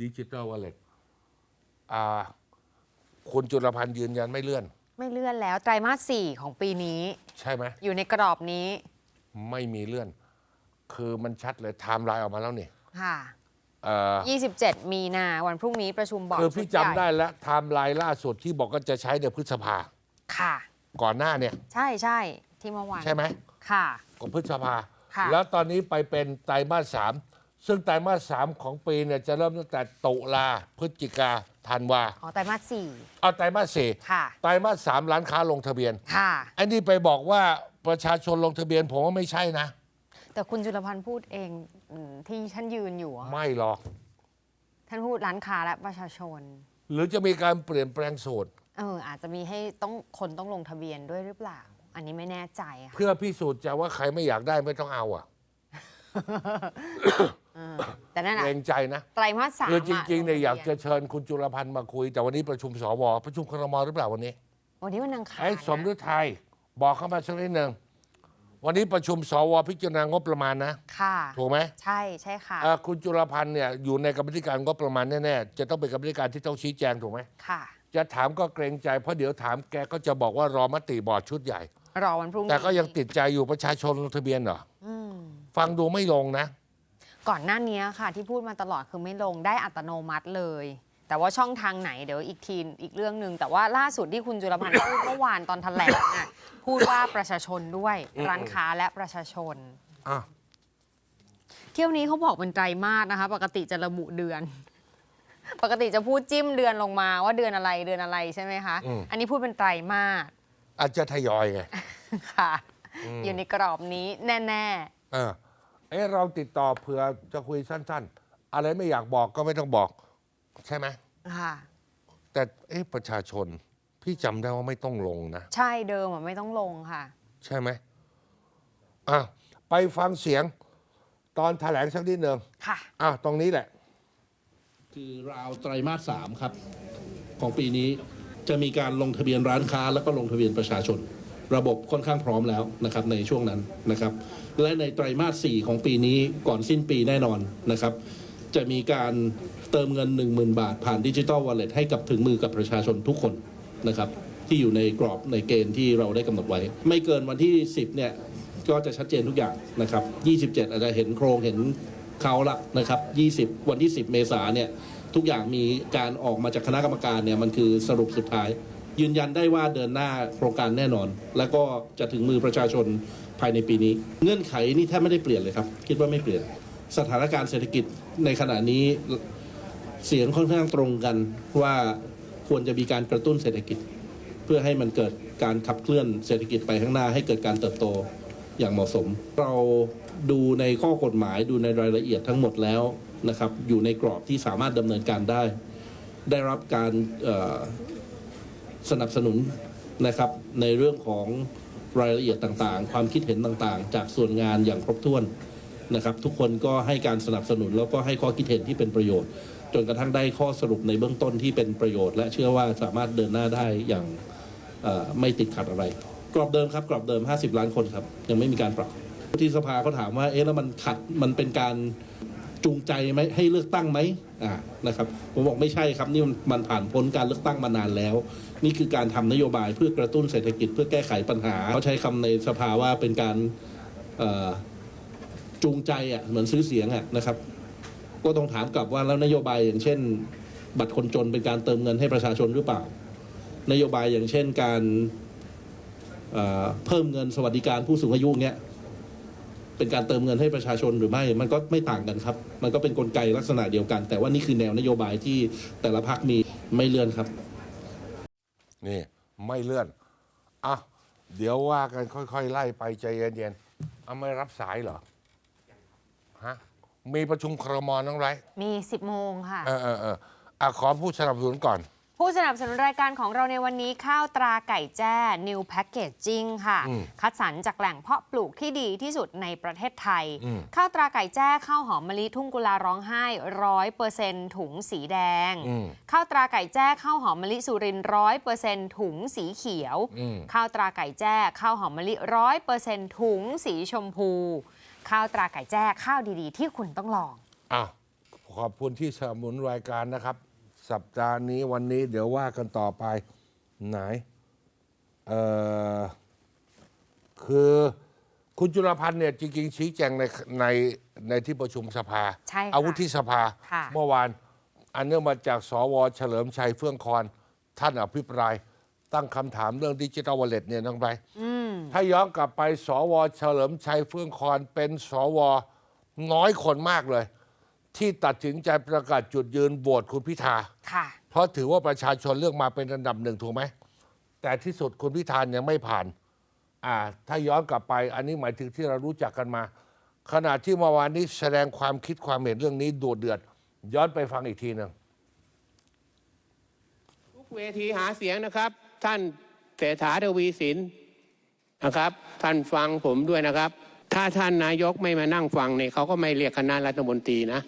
ดิจิ t a ลวอลเล็ตอ่าคุณจุลพันธ์ยืนยันไม่เลื่อน ไม่เลื่อนแล้วไตรมาสสี่ของปีนี้ ใช่ไหมอยู่ในกรอบนี้ ไม่มีเลื่อน คือมันชัดเลยไทม์ไลน์ออกมาแล้วนี่ค่ะเอ่อ27 มีนาวันพรุ่งนี้ประชุมบอร์ดคือพี่ชุใหญ่จำได้แล้วไทม์ไลน์ล่าสุดที่บอกก็จะใช้ในพฤษภาค่ะ ก่อนหน้าเนี่ย ใช่ใช่ที่เมื่อวานใช่ไหมค่ะก่อนพฤษภาค่ะแล้วตอนนี้ไปเป็นไตรมาสสาม ซึ่งไตรมาสสามของปีเนี่ยจะเริ่มตั้งแต่ตุลาพฤศจิกาธันวาอ๋อไตรมาสสี่เอาไตรมาสสี่ค่ะ ไตรมาสสามร้านค้าลงทะเบียนค่ะ อันนี้ไปบอกว่าประชาชนลงทะเบียนผมว่าไม่ใช่นะ แต่คุณจุลพันธ์พูดเองอืมที่ท่านยืนอยู่อะไม่หรอก ท่านพูดร้านค้าและประชาชน หรือจะมีการเปลี่ยนแปลงสูตร เอออาจจะมีให้ต้องคนต้องลงทะเบียนด้วยหรือเปล่า อันนี้ไม่แน่ใจค่ะ เพื่อพิสูจน์จะว่าใครไม่อยากได้ไม่ต้องเอาอะ เออแต่นั่นเกอะรงใจนะ ไตรมาสสามคือจริงๆเนี่ยลทะบีอยากจะเชิญคุณจุลพันธ์มาคุย แต่วันนี้ประชุมสวประชุมครมหรือเปล่าวันนี้ วันนี้วันอังคารไอ้สมฤนะทัยบอกเข้ามาสักนิดหนึ่งวันนี้ประชุมสวพิจารณางบประมาณนะ ค่ะ ถูกไหมใช่ใช่ค่ะ เอ่อคุณจุลพันธ์เนี่ยอยู่ในกรรมธิการงบประมาณแน่ๆจะต้องเป็นกรรมธิการที่ต้องชี้แจงถูกไหมค่ะ จะถามก็เกรงใจเพราะเดี๋ยวถามแกก็จะบอกว่ารอมติบอร์ดชุดใหญ่ รอวันพรุ่งนี้แต่ก็ยังติดใจอยู่ประชาชนลงทะเบียนเหรอ อืม ฟังดูไม่ลงนะ ก่อนหน้านี้ค่ะที่พูดมาตลอดคือไม่ลงได้อัตโนมัติเลย แต่ว่าช่องทางไหนเดี๋ยวอีกทีอีกเรื่องหนึ่งแต่ว่าล่าสุดที่คุณจุลพันธ์พูดเมื่อวานตอนแถลงน่ะพูดว่าประชาชนด้วยอืมร้านค้าและประชาชนอะเที่ยวนี้เขาบอกเป็นไตรมาสนะคะ ปกติจะระบุเดือน ปกติจะพูดจิ้มเดือนลงมาว่าเดือนอะไรเดือนอะไรใช่ไหมคะอันนี้พูดเป็นไตรมาส อาจจะทยอยไงค่ะ อยู่ในกรอบนี้แน่ เออ เอ้เราติดต่อเผื่อจะคุยสั้น ๆ อะไรไม่อยากบอกก็ไม่ต้องบอก ใช่ไหมๆค่ะ แต่เอ๊ะประชาชนพี่จำได้ว่าไม่ต้องลงนะ ใช่เดิมอะไม่ต้องลงค่ะ ใช่ไหมอะไปฟังเสียง ตอนแถลงสักนิดหนึ่งค่ะ อะตรงนี้แหละ คือราวไตรมาสสามครับ ของปีนี้จะมีการลงทะเบียนร้านค้าแล้วก็ลงทะเบียนประชาชน ระบบค่อนข้างพร้อมแล้วนะครับในช่วงนั้นนะครับ และในไตรมาสสี่ของปีนี้ก่อนสิ้นปีแน่นอนนะครับ จะมีการเติมเงิน 10,000 บาท ผ่านดิจิ t a ลวอลเล็ตให้กับถึงมือกับประชาชนทุกคนนะครับที่อยู่ในกรอบในเกณฑ์ที่เราได้กำหนดไว้ ไม่เกินวันที่ 10 เนี่ย ก็จะชัดเจนทุกอย่างนะครับ 27 อาจจะเห็นโครงเห็นเขาละนะครับ 20 วันที่ 10 เมษาเนี่ยทุกอย่างมีการออกมาจากคณะกรรมการเนี่ยมันคือสรุปสุดท้าย ยืนยันได้ว่าเดินหน้าโครงการแน่นอน แล้วก็จะถึงมือประชาชนภายในปีนี้ เงื่อนไขนี่แทบไม่ได้เปลี่ยนเลยครับ คิดว่าไม่เปลี่ยน สถานการณ์เศรษฐกิจในขณะนี้เสียงค่อนข้างตรงกันว่าควรจะมีการกระตุ้นเศรษฐกิจ เพื่อให้มันเกิดการขับเคลื่อนเศรษฐกิจไปข้างหน้าให้เกิดการเติบโตอย่างเหมาะสม เราดูในข้อกฎหมายดูในรายละเอียดทั้งหมดแล้วนะครับ อยู่ในกรอบที่สามารถดำเนินการได้ ได้รับการ สนับสนุนนะครับในเรื่องของรายละเอียดต่างๆ ความคิดเห็นต่างๆ จากส่วนงานอย่างครบถ้วนนะครับ ทุกคนก็ให้การสนับสนุนแล้วก็ให้ข้อคิดเห็นที่เป็นประโยชน์ จนกระทั่งได้ข้อสรุปในเบื้องต้นที่เป็นประโยชน์ และเชื่อว่าสามารถเดินหน้าได้อย่างไม่ติดขัดอะไร กรอบเดิมครับกรอบเดิม 50 ล้านคนครับยังไม่มีการปรับที่สภาเขาถามว่าเอ๊ะแล้วมันขัดมันเป็นการ จูงใจไหมให้เลือกตั้งไหมอ่านะครับผมบอกไม่ใช่ครับนี่มันผ่านพ้นการเลือกตั้งมานานแล้ว นี่คือการทำนโยบายเพื่อกระตุ้นเศรษฐกิจเพื่อแก้ไขปัญหาเขาใช้คำในสภาว่าเป็นการจูงใจอะเหมือนซื้อเสียงอะนะครับ ก็ต้องถามกลับว่าแล้วนโยบายอย่างเช่น บัตรคนจนเป็นการเติมเงินให้ประชาชนหรือเปล่า นโยบายอย่างเช่นการเอ่อเพิ่มเงินสวัสดิการผู้สูงอายุเนี้ย เป็นการเติมเงินให้ประชาชนหรือไม่ มันก็ไม่ต่างกันครับ มันก็เป็นกลไกลักษณะเดียวกัน แต่ว่านี่คือแนวนโยบายที่แต่ละพรรคมีไม่เลื่อนครับ นี่ไม่เลื่อนอะเดี๋ยวว่ากันค่อยๆ ไล่ไปใจเย็นๆเอาไม่รับสายเหรอฮะมีประชุมครมน้องไรมี 10 โมงค่ะ เออเออเอออะขอผู้สนับสนุนก่อน ผู้สนับสนุนรายการของเราในวันนี้ข้าวตราไก่แจ้ New Packaging ค่ะอืมคัดสรรจากแหล่งเพาะปลูกที่ดีที่สุดในประเทศไทยอืมข้าวตราไก่แจ้ข้าวหอมมะลิทุ่งกุลาร้องไห้ร้อยเปอร์เซ็นถุงสีแดงอืมข้าวตราไก่แจ้ข้าวหอมมะลิสุรินร้อยเปอร์เซ็นถุงสีเขียวอืมข้าวตราไก่แจ้ข้าวหอมมะลิร้อยเปอร์เซ็นถุงสีชมพู ข้าวตราไก่แจ้ข้าวดีๆ ที่คุณต้องลองอ้าวคขอบคุณที่สนับสนุนรายการนะครับ สัปดาห์นี้วันนี้เดี๋ยวว่ากันต่อไปไหน เอ่อคือคุณจุลพันธ์เนี่ยจริงๆ ชี้แจงในในในที่ประชุมสภา ใช่ค่ะอาวุธที่สภา ค่ะ เมื่อวาน อันเนื่องมาจากสวเฉลิมชัยเฟื่องคอน ท่านอภิปราย ตั้งคำถามเรื่องดิจิทัลวอลเล็ตเนี่ยน้องไป อืม ถ้าย้อนกลับไปสวเฉลิมชัยเฟื่องคอนเป็นสวน้อยคนมากเลย ที่ตัดสินใจประกาศจุดยืนโหวตคุณพิธา ค่ะ เพราะถือว่าประชาชนเลือกมาเป็นอันดับหนึ่งถูกไหม แต่ที่สุดคุณพิธายังไม่ผ่าน อ่า ถ้าย้อนกลับไป อันนี้หมายถึงที่เรารู้จักกันมา ขณะที่เมื่อวานนี้แสดงความคิดความเห็นเรื่องนี้โดดเดือด ย้อนไปฟังอีกทีหนึ่งทุกเวทีหาเสียงนะครับ ท่านเศรษฐาทวีสินนะครับ ท่านฟังผมด้วยนะครับ ถ้าท่านนายกไม่มานั่งฟังเนี่ยเขาก็ไม่เรียกคณะรัฐมนตรีนะ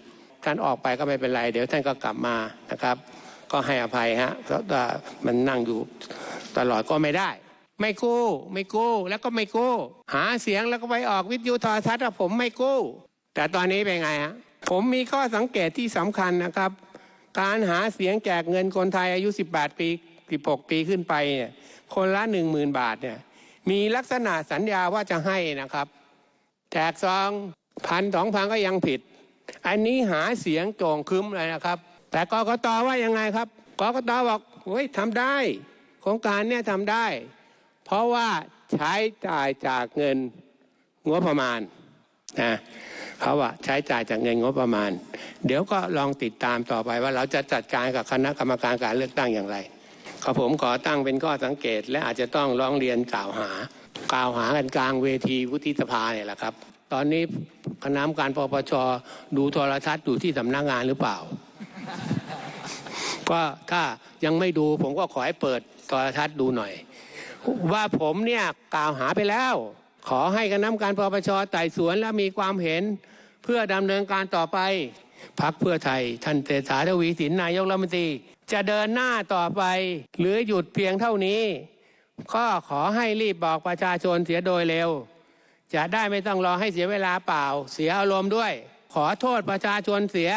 ท่านออกไปก็ไม่เป็นไรเดี๋ยวท่านก็กลับมานะครับ ก็ให้อภัยฮะเพราะว่ามันนั่งอยู่ตลอดก็ไม่ได้ ไม่กู้ไม่กู้แล้วก็ไม่กู้หาเสียงแล้วก็ไปออกวิทยุโทรทัศน์ผมไม่กู้ แต่ตอนนี้เป็นไงฮะผมมีข้อสังเกตที่สำคัญนะครับ การหาเสียงแจกเงินคนไทยอายุ 18 ปี 16 ปีขึ้นไปเนี่ยคนละ 10,000 บาทเนี่ยมีลักษณะสัญญาว่าจะให้นะครับ แจกซองพันสองพันก็ยังผิด อันนี้หาเสียงโจงครึ้มเลยนะครับ แต่กกตว่ายังไงครับกกตบอกเฮ้ยทำได้ โครงการเนี่ยทำได้ เพราะว่าใช้จ่ายจากเงินงบประมาณนะเขาว่าใช้จ่ายจากเงินงบประมาณ เดี๋ยวก็ลองติดตามต่อไปว่าเราจะจัดการกับคณะกรรมการการเลือกตั้งอย่างไรขอผมขอตั้งเป็นข้อสังเกต และอาจจะต้องร้องเรียนกล่าวหา กล่าวหากันกลางเวทีวุฒิสภาเนี่ยแหละครับ ตอนนี้คณะกรรมการปปชดูโทรทัศน์อยู่ที่สำนักงานหรือเปล่า ก็ถ้ายังไม่ดูผมก็ขอให้เปิดโทรทัศน์ดูหน่อย ว่าผมเนี่ยกล่าวหาไปแล้ว ขอให้คณะกรรมการปปชไต่สวนและมีความเห็นเพื่อดำเนินการต่อไปพักเพื่อไทย ท่านเศรษฐาทวีสินนายกรัฐมนตรี จะเดินหน้าต่อไป หรือหยุดเพียงเท่านี้ ก็ขอให้รีบบอกประชาชนเสียโดยเร็ว จะได้ไม่ต้องรอให้เสียเวลาเปล่า เสียอารมณ์ด้วย ขอโทษประชาชนเสีย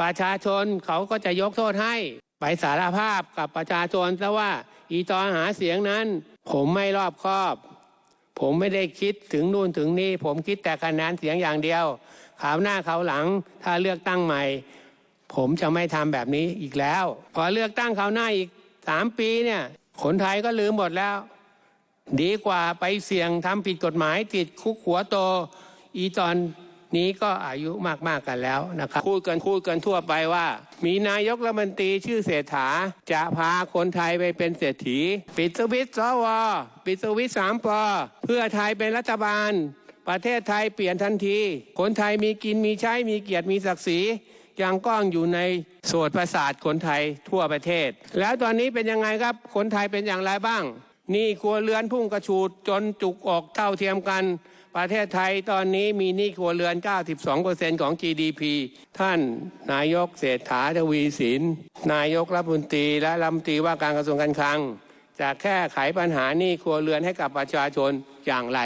ประชาชนเขาก็จะยกโทษให้ไปสารภาพกับประชาชนซะว่า อีตอนหาเสียงนั้น ผมไม่รอบคอบ ผมไม่ได้คิดถึงนู่นถึงนี่ ผมคิดแต่คะแนนเสียงอย่างเดียวขาวหน้าขาวหลังถ้าเลือกตั้งใหม่ ผมจะไม่ทำแบบนี้อีกแล้ว พอเลือกตั้งคราวหน้าอีกสามปีเนี่ยคนไทยก็ลืมหมดแล้ว ดีกว่าไปเสี่ยงทำผิดกฎหมายติดคุกหัวโต อีตอนนี้ก็อายุมากๆกกันแล้วนะครับพูดกันพูดกันทั่วไปว่า มีนายกรัฐมนตรีชื่อเศรษฐา จะพาคนไทยไปเป็นเศรษฐี ปิดสวิตช์สวปิดสวิตช์สามปอเพื่อไทยเป็นรัฐบาล ประเทศไทยเปลี่ยนทันที คนไทยมีกินมีใช้มีเกียรติมีศักดิ์ศรียังก้องอยู่ในโสดประสาทคนไทยทั่วประเทศ แล้วตอนนี้เป็นยังไงครับคนไทยเป็นอย่างไรบ้าง นี่ครัวเรือนพุ่งกระฉูดจนจุกออกเท่าเทียมกัน ประเทศไทยตอนนี้มีหนี้ครัวเรือน 92%ของ GDP ท่านนายกเศรษฐาทวีสิน นายกรัฐมนตรีและรัฐมนตรีว่าการกระทรวงการคลัง จะแก้ไขปัญหาหนี้ครัวเรือนให้กับประชาชนอย่างไร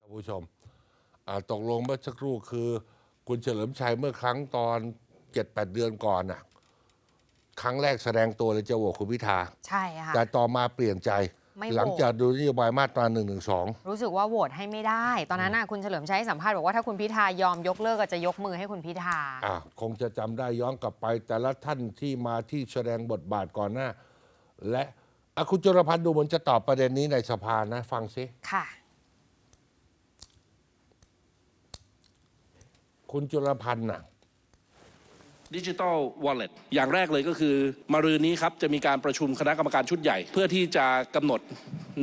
ท่านผู้ชมตกลงเมื่อสักครู่คือ คุณเฉลิมชัยเมื่อครั้งตอนเจ็ดแปดเดือนก่อนน่ะ ครั้งแรกแสดงตัวเลยจะโหวตคุณพิธา ใช่ค่ะ แต่ต่อมาเปลี่ยนใจ ไม่โหวต หลังจากดูนโยบายมาตรา1นึรู้สึกว่าโหวตให้ไม่ได้ ตอนนั้นน่ะคุณเฉลิมชัยให้สัมภาษณ์บอกว่าถ้าคุณพิธายอมยกเลิกก็จะยกมือให้คุณพิธา อะคงจะจำได้ย้อนกลับไป แต่ละท่านที่มาที่แสดงบทบาทก่อนหน้า และอะคุณจุลพันธ์ดูเหมือนจะตอบประเด็นนี้ในสภานะ ฟังซิ ค่ะ คุณจุลพันธ์น่ะ ดิจิทัลวอลเล็ตอย่างแรกเลยก็คือมารืนนี้ครับจะมีการประชุมคณะกรรมการชุดใหญ่ เพื่อที่จะกำหนด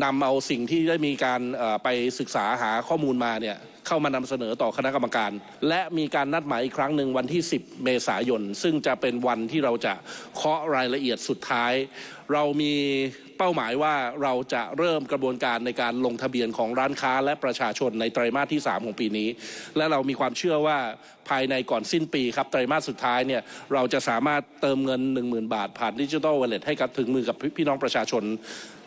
นำเอาสิ่งที่ได้มีการไปศึกษาหาข้อมูลมาเนี่ยเข้ามานำเสนอต่อคณะกรรมการ และมีการนัดหมายอีกครั้งหนึ่งวันที่ 10 เมษายน ซึ่งจะเป็นวันที่เราจะเคาะรายละเอียดสุดท้าย เรามี เป้าหมายว่าเราจะเริ่มกระบวนการในการลงทะเบียนของร้านค้าและประชาชนในไตรมาสที่ 3 ของปีนี้ และเรามีความเชื่อว่าภายในก่อนสิ้นปีครับไตรมาสสุดท้ายเนี่ยเราจะสามารถเติมเงิน 10,000 บาท ผ่านดิจิทัลวอลเล็ตให้กับถึงมือกับพี่น้องประชาชน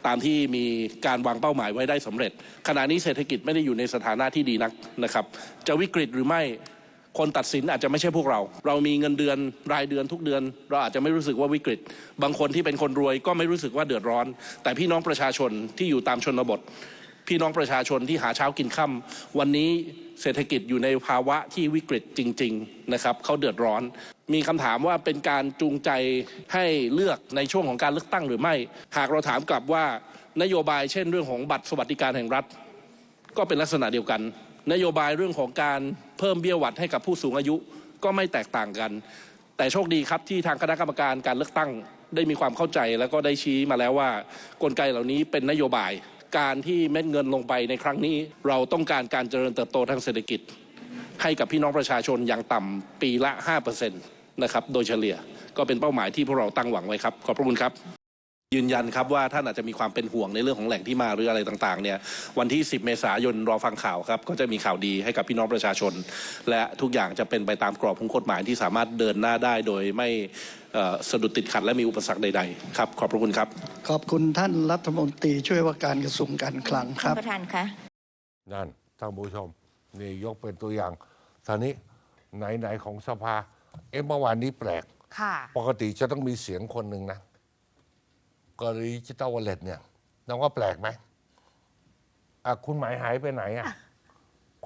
ตามที่มีการวางเป้าหมายไว้ได้สำเร็จ ขณะนี้เศรษฐกิจไม่ได้อยู่ในสถานะที่ดีนักนะครับ จะวิกฤตหรือไม่ คนตัดสินอาจจะไม่ใช่พวกเรา เรามีเงินเดือนรายเดือนทุกเดือน เราอาจจะไม่รู้สึกว่าวิกฤต บางคนที่เป็นคนรวยก็ไม่รู้สึกว่าเดือดร้อน แต่พี่น้องประชาชนที่อยู่ตามชนบท พี่น้องประชาชนที่หาเช้ากินค่ำวันนี้เศรษฐกิจอยู่ในภาวะที่วิกฤตจริง ๆนะครับเขาเดือดร้อน มีคำถามว่าเป็นการจูงใจให้เลือกในช่วงของการเลือกตั้งหรือไม่ หากเราถามกลับว่านโยบายเช่นเรื่องของบัตรสวัสดิการแห่งรัฐ ก็เป็นลักษณะเดียวกัน นโยบายเรื่องของการ เพิ่มเบี้ยหวัดให้กับผู้สูงอายุก็ไม่แตกต่างกัน แต่โชคดีครับที่ทางคณะกรรมการการเลือกตั้งได้มีความเข้าใจแล้วก็ได้ชี้มาแล้วว่ากลไกเหล่านี้เป็นนโยบาย การที่เม็ดเงินลงไปในครั้งนี้ เราต้องการการเจริญเติบโตทางเศรษฐกิจ ให้กับพี่น้องประชาชนอย่างต่ำปีละ5%นะครับโดยเฉลี่ยก็เป็นเป้าหมายที่พวกเราตั้งหวังไว้ครับ ขอบพระคุณครับ ยืนยันครับว่าท่านอาจจะมีความเป็นห่วงในเรื่องของแหล่งที่มาหรืออะไรต่างๆเนี่ยวันที่ 10 เมษายนรอฟังข่าวครับก็จะมีข่าวดีให้กับพี่น้องประชาชน และทุกอย่างจะเป็นไปตามกรอบของกฎหมายที่สามารถเดินหน้าได้โดยไม่เอ่อสะดุดติดขัดและมีอุปสรรคใดๆครับขอบพระคุณครับ ขอบคุณท่านรัฐมนตรีช่วยว่าการกระทรวงการคลังคท่ารันบประธานคะนั่นท่านผู้ชมนี่ยกเป็นตัวอย่างท่านี้ไหนๆของสภาเอ๊ะเมื่อวานนี้แปลกค่ะปกติจะต้องมีเสียงคนหนึ่งนะ กรณีดิจิตอลวอลเล็ตเนี่ยน้องว่าแปลกไหมอะคุณหมายหายไปไหนอะ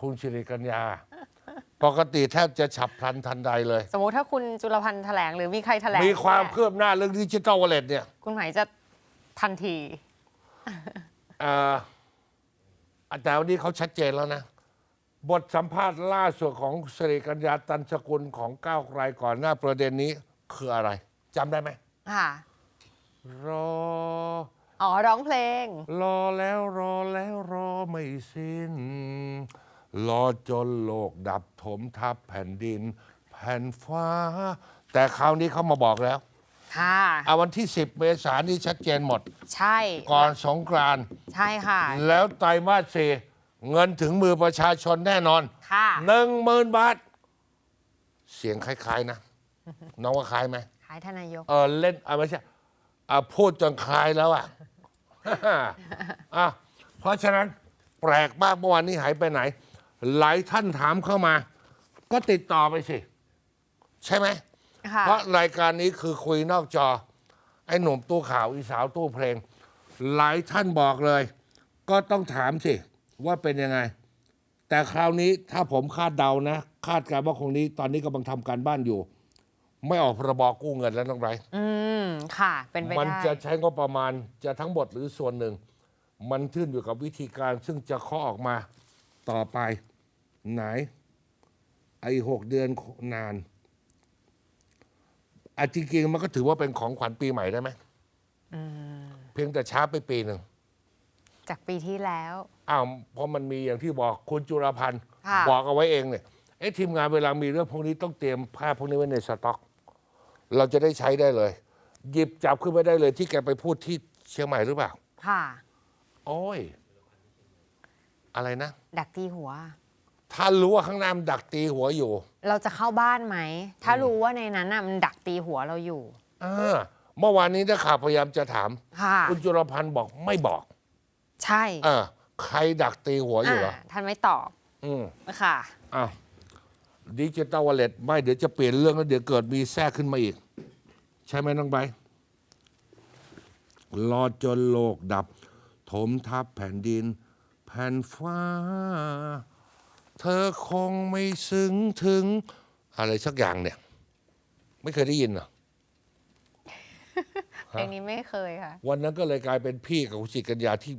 คุณชิริกัญญา ปกติแทบจะฉับพลันทันใดเลย สมมติถ้าคุณจุลพันธ์แถลงหรือมีใครแถลงมีความเนี่ยคืบหน้าเรื่องดิจิตอลวอลเล็ตเนี่ย คุณหมายจะทันทีเอ่อแต่วันนี้เขาชัดเจนแล้วนะ บทสัมภาษณ์ล่าสุดของสิริกัญญาตันสกุลของก้าวไกลก่อนหน้าประเด็นนี้คืออะไรจำได้ไหมค่ะ รอ อ๋อร้องเพลง รอแล้วรอแล้วรอไม่สิ้น รอจนโลกดับถมทับแผ่นดิน แผ่นฟ้า แต่คราวนี้เขามาบอกแล้ว ค่ะ เอาวันที่ 10 เมษายนนี่ชัดเจนหมด ใช่ ก่อนสงกรานต์ใช่ค่ะ แล้วไตรมาสสี่เงินถึงมือประชาชนแน่นอนค่ะ หนึ่งหมื่นบาท เสียงคล้าย ๆ นะ น้องว่าคล้ายไหมขายทานนายก เออเล่นอะไม่ใช่ อะพูดจนคลายแล้วอะ อะเพราะฉะนั้นแปลกมากเมื่อวานนี้หายไปไหน หลายท่านถามเข้ามา ก็ติดต่อไปสิ ใช่ไหม ค่ะเพราะรายการนี้คือคุยนอกจอ ไอ้หนุ่มตู้ข่าวอีสาวตู้เพลง หลายท่านบอกเลย ก็ต้องถามสิ ว่าเป็นยังไง แต่คราวนี้ถ้าผมคาดเดานะ คาดการณ์ว่าคงนี้ ตอนนี้กำลังทำการบ้านอยู่ ไม่ออกพรบกู้เงินแล้วน้องไรอืมค่ะ เป็นไปมันได้จะใช้งบประมาณจะทั้งหมดหรือส่วนหนึ่ง มันขึ้นอยู่กับวิธีการซึ่งจะเคาะออกมาต่อไป ไหน ไอ้หกเดือนนานอะจริงๆมันก็ถือว่าเป็นของขวัญปีใหม่ได้ไหมเพียงแต่ช้าไปปีหนึ่ง จากปีที่แล้ว อ้าวเพราะมันมีอย่างที่บอกคุณจุลพันธ์ค่ะ บอกเอาไว้เองเนี่ยเอ๊ะทีมงานเวลามีเรื่องพวกนี้ต้องเตรียมภาพพวกนี้ไว้ในสต็อก เราจะได้ใช้ได้เลย หยิบจับขึ้นไปได้เลย ที่แกไปพูดที่เชียงใหม่หรือเปล่า ค่ะ โอ้ย อะไรนะ ดักตีหัว ถ้ารู้ว่าข้างหน้ามันดักตีหัวอยู่ เราจะเข้าบ้านไหม ถ้ารู้ว่าในนั้นน่ะมันดักตีหัวเราอยู่ เออเมื่อวานนี้นักข่าวพยายามจะถาม ค่ะ คุณจุลพันธ์บอกไม่บอก ใช่เออใครดักตีหัวอยู่เหรออ่าท่านไม่ตอบอืมค่ะ อ้าว ดิจิตอลวอลเล็ตไม่เดี๋ยวจะเปลี่ยนเรื่องแล้วเดี๋ยวเกิดมีแทรกขึ้นมาอีก ใช่ไหมน้องใบร์ทรอจนโลกดับ ถมทับแผ่นดิน แผ่นฟ้า เธอคงไม่ซึ้งถึง อะไรสักอย่างเนี่ย ไม่เคยได้ยินเหรอเพลงนี้ไม่เคยค่ะ วันนั้นก็เลยกลายเป็นพี่กับคุณจิตรกัญญาที่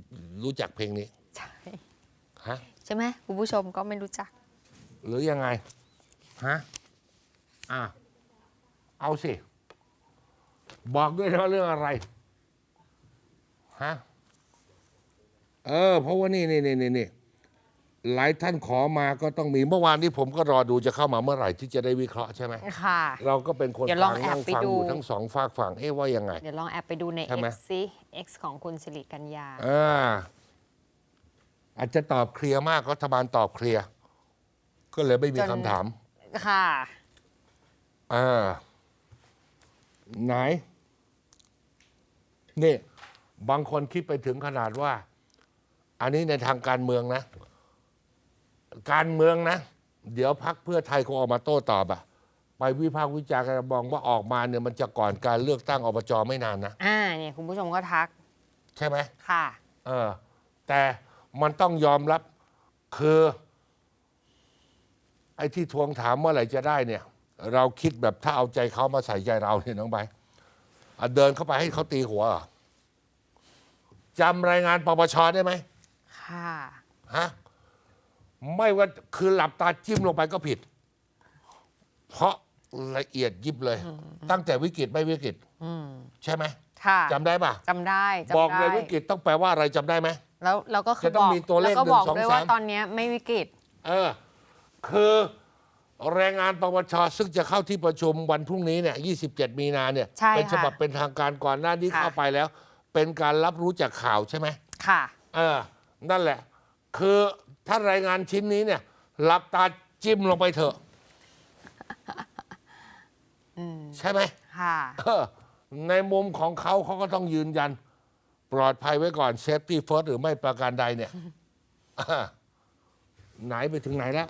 รู้จักเพลงนี้ ใช่ ฮะ ใช่ไหมคุณผู้ชมก็ไม่รู้จัก หรือยังไง ฮะอะเอาสิ บอกด้วยนะว่าเรื่องอะไรฮะเออ เพราะว่านี่นี่นี่นี่นี่หลายท่านขอมาก็ต้องมีเมื่อวานนี้ผมก็รอดูจะเข้ามาเมื่อไหร่ที่จะได้วิเคราะห์ใช่ไหมค่ะ เราก็เป็นคนเดี๋ยวลองฟัแอบนั่งไปฟังดู อยู่ทั้งสองฝากฝั่งเอ๊ะว่ายังไง เดี๋ยวลองแอบไปดูใน ใช่ไหม X ซิ X ของคุณสิริกัญญา อ่าอาจจะตอบเคลียร์มากรัฐบาลตอบเคลียร์ ก็เลยไม่มีจน คำถาม ค่ะอ่าไหน นี่ บางคนคิดไปถึงขนาดว่า อันนี้ในทางการเมืองนะ การเมืองนะ เดี๋ยวพักเพื่อไทยคงออกมาโต้ตอบอะไปวิพากษ์วิจารณ์กันมองว่าออกมาเนี่ยมันจะก่อนการเลือกตั้งอบจไม่นานนะ อ่าเนี่ยคุณผู้ชมก็ทัก ใช่ไหมค่ะ เออ แต่มันต้องยอมรับคือ ไอ้ที่ทวงถามเมื่อไหร่จะได้เนี่ย เราคิดแบบถ้าเอาใจเขามาใส่ใจเราเนี่ยน้องใบร์ทอะเดินเข้าไปให้เขาตีหัวเหรอจำรายงานปปชได้ไหมค่ะฮะไม่ว่าคือหลับตาจิ้มลงไปก็ผิด เพราะละเอียดยิบเลย ตั้งแต่วิกฤตไม่วิกฤตอืมใช่ไหมค่ะจำได้ปะจำได้จำบอกเลยได้วิกฤตต้องแปลว่าอะไรจำได้ไหมแล้วแล้วก็คือจะต้บองอกมีตัวเลขแล้วก็บอกหนึ่งสองด้วยว่าสามตอนเนี้ยไม่วิกฤต เออ คือแรงงานปปชซึ่งจะเข้าที่ประชุมวันพรุ่งนี้เนี่ย 27 มีนาเนี่ย ใช่เป็นฉบับค่ะเป็นทางการก่อนหน้านี้ค่ะ เข้าไปแล้ว เป็นการรับรู้จากข่าวใช่ไหม ค่ะ เออ นั่นแหละ คือถ้ารายงานชิ้นนี้เนี่ยหลับตาจิ้มลงไปเถอะอืม ใช่ไหม ค่ะ เออในมุมของเขาเขาก็ต้องยืนยัน ปลอดภัยไว้ก่อนเซฟตี้เฟิร์สหรือไม่ประการใดเนี่ย อ่าไหนไปถึงไหนแล้ว